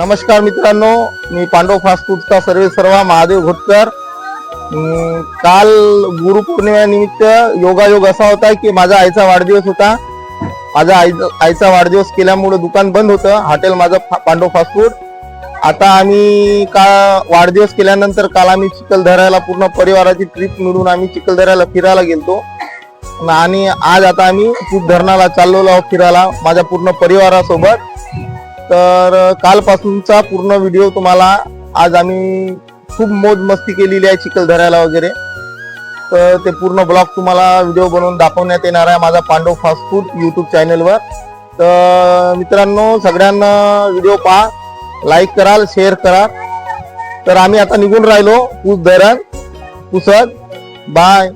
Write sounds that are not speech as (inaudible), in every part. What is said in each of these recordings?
नमस्कार मित्रांनो मी पांडव फास्ट फूडचा सर्वे सर्वा महादेव घोटकर. काल गुरुपौर्णिमेनिमित्त योगायोग असा होता की माझा आईचा वाढदिवस होता. माझा आई आईचा वाढदिवस केल्यामुळे दुकान बंद होतं हॉटेल माझं फा- पांडव फास्ट फूड. आता आम्ही का वाढदिवस केल्यानंतर काल आम्ही चिखलदऱ्याला पूर्ण परिवाराची ट्रिप मिळून आम्ही चिखलदऱ्याला फिरायला गेलतो. आणि आज आता आम्ही खूप धरणाला चाललेलो आहोत फिरायला माझ्या पूर्ण परिवारासोबत. तर कालपासूनचा पूर्ण व्हिडिओ तुम्हाला आज आम्ही खूप मौज मस्ती केलेली आहे चिखलदऱ्याला वगैरे. तर ते पूर्ण ब्लॉग तुम्हाला व्हिडिओ बनवून दाखवण्यात येणार आहे माझा पांडव फास्ट फूड यूट्यूब चॅनलवर. तर मित्रांनो सगळ्यांना व्हिडिओ पहा लाईक कराल शेअर करा. तर आम्ही आता निघून राहिलो पूस धरण पुसद बाय.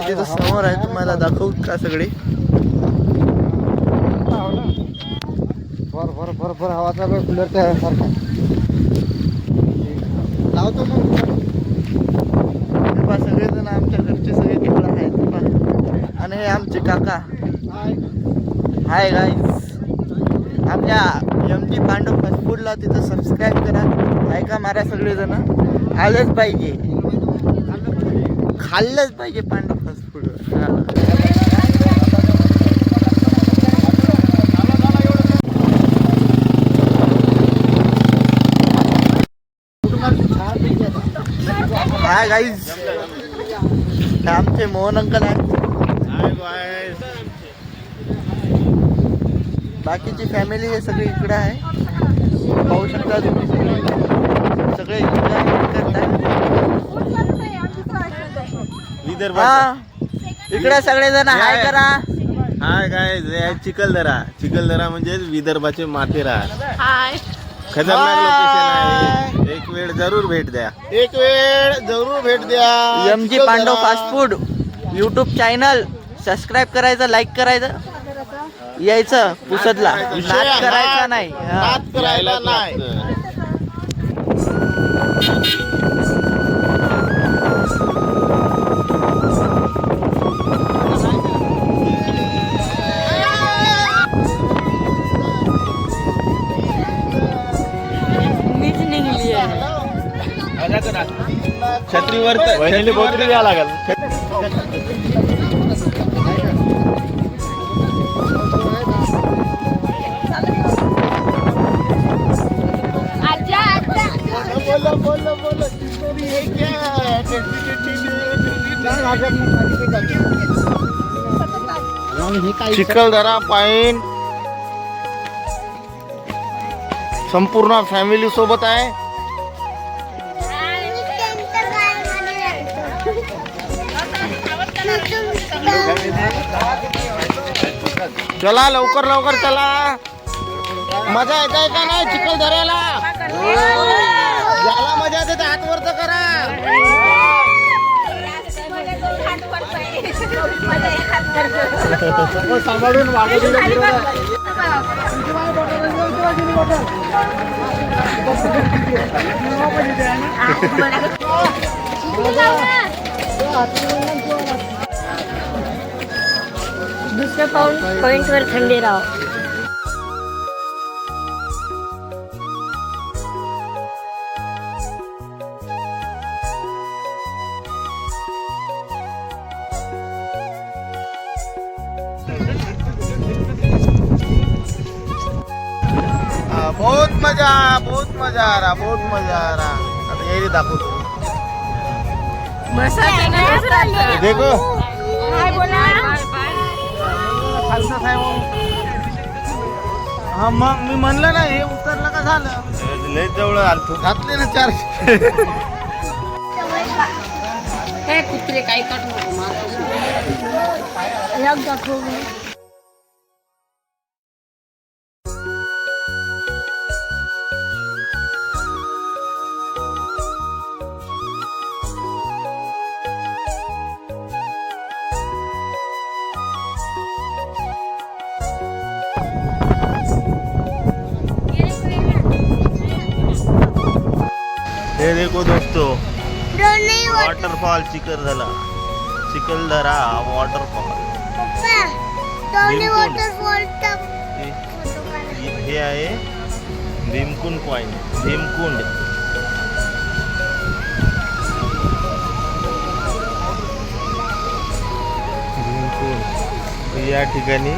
घरचे तिथं समोर आहे तुम्हाला दाखवू का सगळे? भर भर भर भर हवा चालू कूलरच्या सारखा. लावतो मग. पहा सगळेजण आमच्या घरचे सगळे तिकडं आहेत. आणि हे आमचे काका. हाय गाईज आपल्या एम डी पांडव फूडला तिथं सबस्क्राईब करा. ऐका मारा सगळेजण? आलंच पाहिजे. खाल्लंच पाहिजे पांडव. हाय गाईज आमचे मोहन अंकल आहेत बाकीची फॅमिली हे सगळी इकडे आहे। पाहू शकता तुम्ही सगळे। सगळे हा. इकडे सगळेजण हाय करा. हाय काय चिखलदरा. चिखलदरा म्हणजे विदर्भाचे खतरनाक लोकेशन आहे. एक वेळ जरूर भेट द्या. एक वेळ जरूर भेट द्या. M G Pandav fast food YouTube channel subscribe करायचं लाईक करायचं. यायचं पुसदला नाद करायचा नाही. हा. नाद करायला नाही. छत्रीवर द्या लागेल? आजा आजा। बोलो बोलो बोलो चिंचोरी है क्या टेटली टेटली चिखलदरा पाईन। संपूर्ण फॅमिली सोबत आहे. चला लवकर लवकर चला. मजा येत आहे का नाही चिखलदऱ्याला ज्याला मजा येते हात वरच करा. सांभाळून वागू दिलं दुसऱ्या पाऊंड पॉइंटवर थंडी राव. हाँ, बहुत मजा बहुत मजा आ रहा बहुत मजा आ रहा. आता येईल दाखवतो. देखो. काय बोला हा. मग मी म्हणलं ना हे उतरलं का झालं? लय जवळ आलतो घातले ना चार. हे कुत्रे काय कट नको वॉटरफॉल चिखल झाला. चिखलदरा वॉटरफॉल हे आहे भीमकुंड पॉइंट भीमकुंड भीमकुंड या ठिकाणी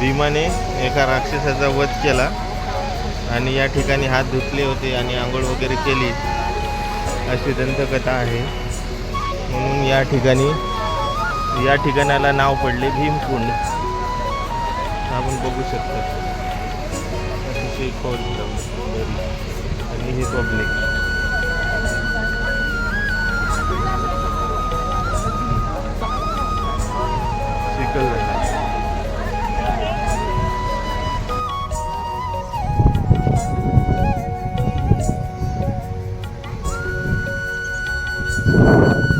भीमाने एका राक्षसाचा वध केला आणि या ठिकाणी हात धुतले होते आणि आंघोळ वगैरे केली. अशी दंतकथा आहे. म्हणून या ठिकाणी या ठिकाणाला नाव पडले भीमकुंड. आपण बघू शकतो. अतिशय खोल आणि हे पब्लिक चिखलदरा बाय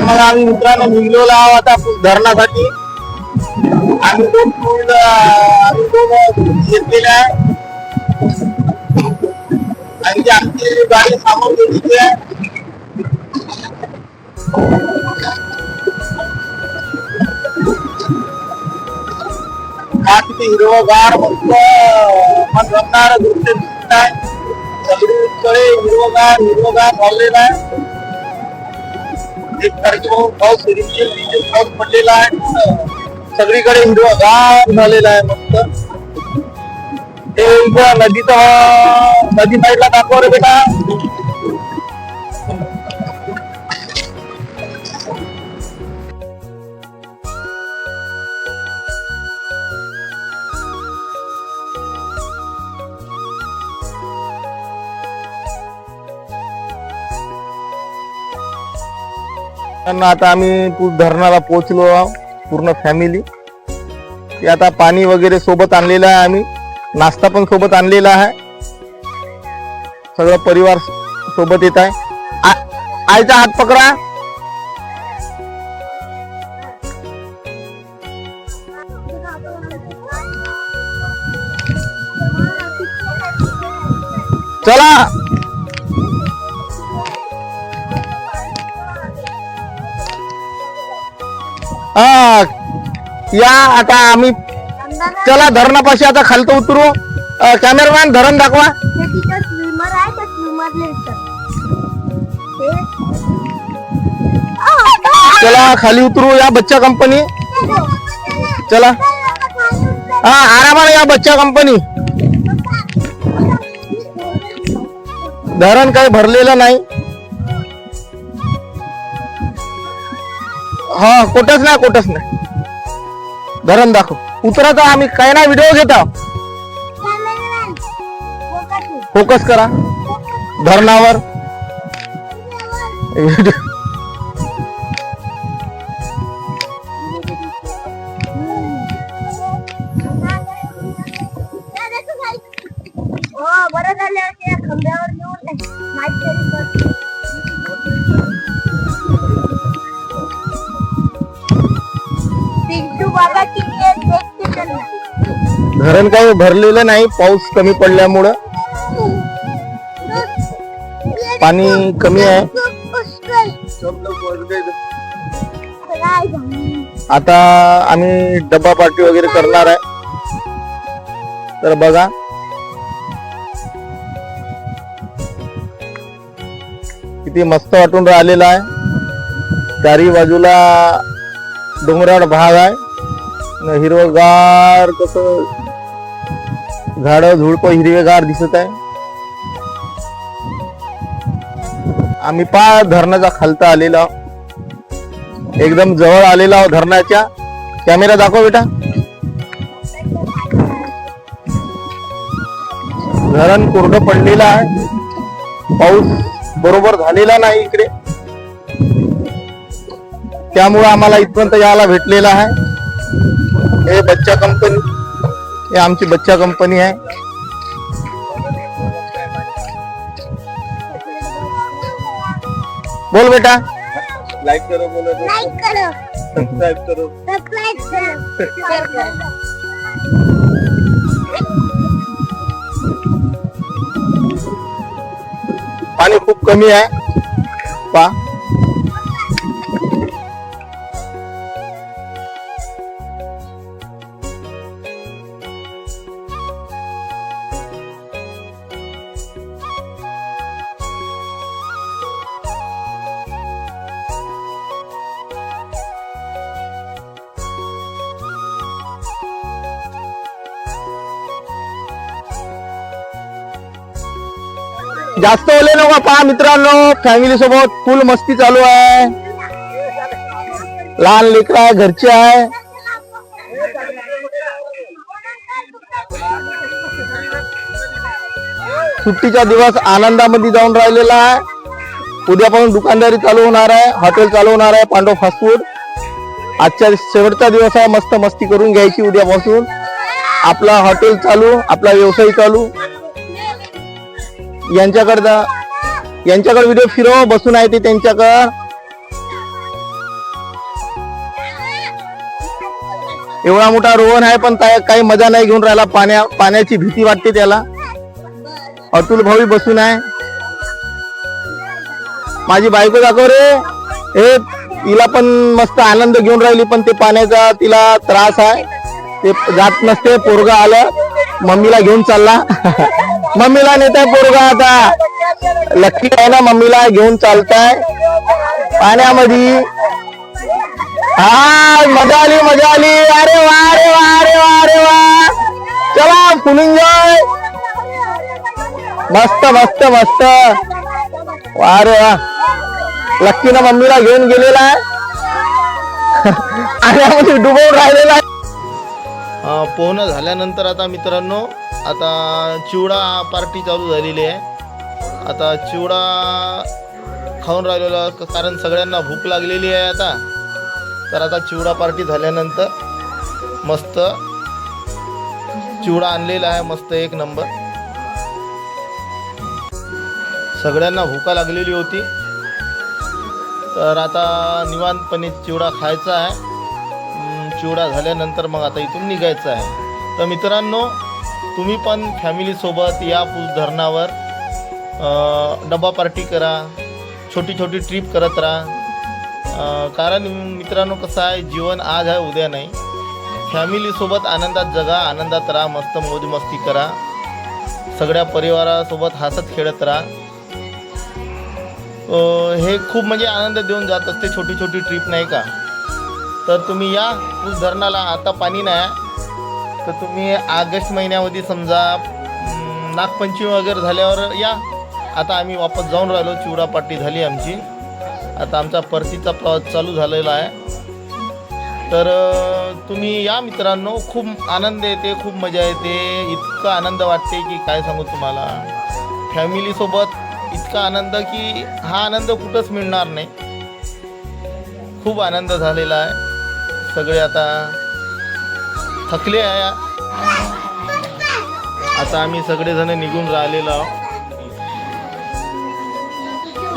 मग आम्ही मित्रांनो निघलेलो आहोत आता धरणासाठी. आम्ही दोन पूल आम्ही दोन घेतलेले आहे. आणि ती आमची गाडी सामोर गेलेली आहे हा तिथे हिरवगार मस्त मन रमणारं दृश्य दिसत आहे. सगळीकडे हिरवगार हिरवगार झालेलं आहे. एक पाऊस रिमझिम पाऊस पडलेला आहे. सगळीकडे हिरवगार झालेला आहे मस्त. ते नदीचा नदी साईडला दाखवा रे बेटा. त्यांना आता आम्ही धरणाला पोहोचलो पूर्ण फॅमिली ते आता पाणी वगैरे सोबत आणलेलं आहे आम्ही. नाश्ता पण सोबत आणलेला आहे. सगळं परिवार सोबत येत आहे. आईचा हात पकडा. चला. हा. या आता आम्ही चला धरणापाशी आता खालतं उतरू. कॅमेरामॅन धरण दाखवा. स्विमर आहे त्या स्विमरने चला खाली उतरू या बच्चा कंपनी चला. हा आरामाने या बच्चा कंपनी धरण काही भरलेलं नाही. हा कुठंच नाही कुठंच नाही. धरण दाखव. उतरत आम्ही. काय ना व्हिडिओ घेता फोकस करा. धरणावर. हो धरण काही भरलेलं नाही पाऊस कमी पडल्यामुळं. पाणी कमी आहे. आता आम्ही डब्बा पार्टी वगैरे करणार आहे. तर बघा. किती मस्त वाटून राहिलेला आहे. चारी बाजूला डोंगराळ भाग आहे. हिरवगार कसं झाड झुडप हिरवेगार दिसत आहे. आम्ही पा धरणाचा खालता आलेलो आहोत. एकदम जवळ आलेला आहोत धरणाच्या. कॅमेरा दाखव बेटा. धरण कोरडं पडलेलं आहे. पाऊस बरोबर झालेला नाही इकडे. त्यामुळे आम्हाला इथपर्यंत यायला भेटलेला आहे. हे बच्चा कंपनी हे आमची बच्चा कंपनी आहे. बोल बेटा. लाईक करो बोलो लाईक करो. सबस्क्राईब करो. करो. पाणी खूप कमी आहे. पा. जास्त ओले नको पहा मित्रांनो. फॅमिली सोबत फुल मस्ती चालू आहे. लहान लेकर आहे घरचे आहे. सुट्टीचा दिवस आनंदामध्ये जाऊन राहिलेला आहे. उद्यापासून दुकानदारी चालू होणार आहे हॉटेल चालू होणार आहे पांडव फास्ट फूड आजच्या शेवटचा दिवस आहे मस्त मस्ती करून घ्यायची उद्यापासून. आपला हॉटेल चालू आपला व्यवसाय चालू. यांच्याकडं यांच्याकडे व्हिडिओ फिरव बसून आहे ते त्यांच्याकडं. एवढा मोठा रोहन आहे पण काही मजा नाही घेऊन राहिला. पाण्या पाण्याची भीती वाटते त्याला. अतुल भाऊ बसून आहे. माझी बायको दाखव रे. हे तिला पण मस्त आनंद घेऊन राहिली पण ते पाण्याचा तिला त्रास आहे. ते जात नसते पोरगा आलं. मम्मीला घेऊन चालला. मम्मीला नेताय पोरगा आता. लक्की आहे ना मम्मीला घेऊन चालताय. पाण्यामध्ये. हा मजा आली मजा आली. अरे वा अरे वा अरे वा अरे वा. चला फुल मस्त मस्त मस्त. वा रे वा. लक्कीनं मम्मीला घेऊन गेलेला आहे. (laughs) पाण्यामध्ये डुबवून राहिलेला पोहणं झाल्यानंतर आता मित्रांनो आता चिवडा पार्टी चालू झालेली आहे. आता चिवडा खाऊन राहिलेलो कारण सगळ्यांना भूक लागलेली आहे आता. तर आता चिवडा पार्टी झाल्यानंतर मस्त चिवडा आणलेला आहे मस्त एक नंबर. सगळ्यांना भूका लागलेली होती. तर आता निवांतपणे चिवडा खायचा आहे. चिवडा झाल्यानंतर मग आता इथून निघायचं आहे. तर मित्रांनो तुम्ही पण फॅमिलीसोबत या पूस धरणावर डबा पार्टी करा छोटी छोटी ट्रिप करत राहा. कारण मित्रांनो कसं आहे जीवन आज आहे उद्या नाही. फॅमिलीसोबत आनंदात जगा आनंदात राहा मस्त मौजमस्ती करा. सगळ्या परिवारासोबत हसत खेळत राहा. हे खूप म्हणजे आनंद देऊन जात असते छोटी छोटी ट्रिप नाही का? तर तुम्ही या. पूस धरणाला आता पाणी नाही. आहे. तर तुम्ही ऑगस्ट महिन्यामध्ये समजा नागपंचमी वगैरे झाल्यावर या. आता आम्ही वापस जाऊन राहिलो. चिवडापाटी झाली आमची. आता आमचा परतीचा प्रवास चालू झालेला आहे. तर तुम्ही या मित्रांनो. खूप आनंद येते खूप मजा येते. इतका आनंद वाटते की काय सांगू तुम्हाला. फॅमिलीसोबत इतका आनंद की हा आनंद कुठंच मिळणार नाही. खूप आनंद झालेला आहे. सगळे आता थकले आहे. आता आम्ही सगळेजण निघून राहिलेलो आहोत.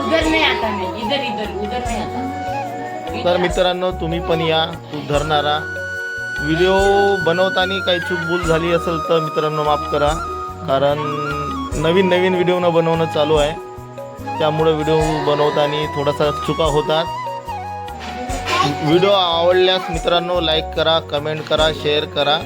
उधर नहीं आता मैं. इधर इधर उधर नहीं आता. तर मित्रांनो तुम्ही पण या. तूप धरणारा व्हिडिओ बनवताना काही चूक भूल झाली असेल तर मित्रांनो माफ करा. कारण नवीन नवीन व्हिडिओ न बनवणं चालू आहे. त्यामुळे व्हिडिओ बनवताना थोडासा चुका होतात. व्हिडिओ आवडल्यास मित्रांनो लाईक करा कमेंट करा शेअर करा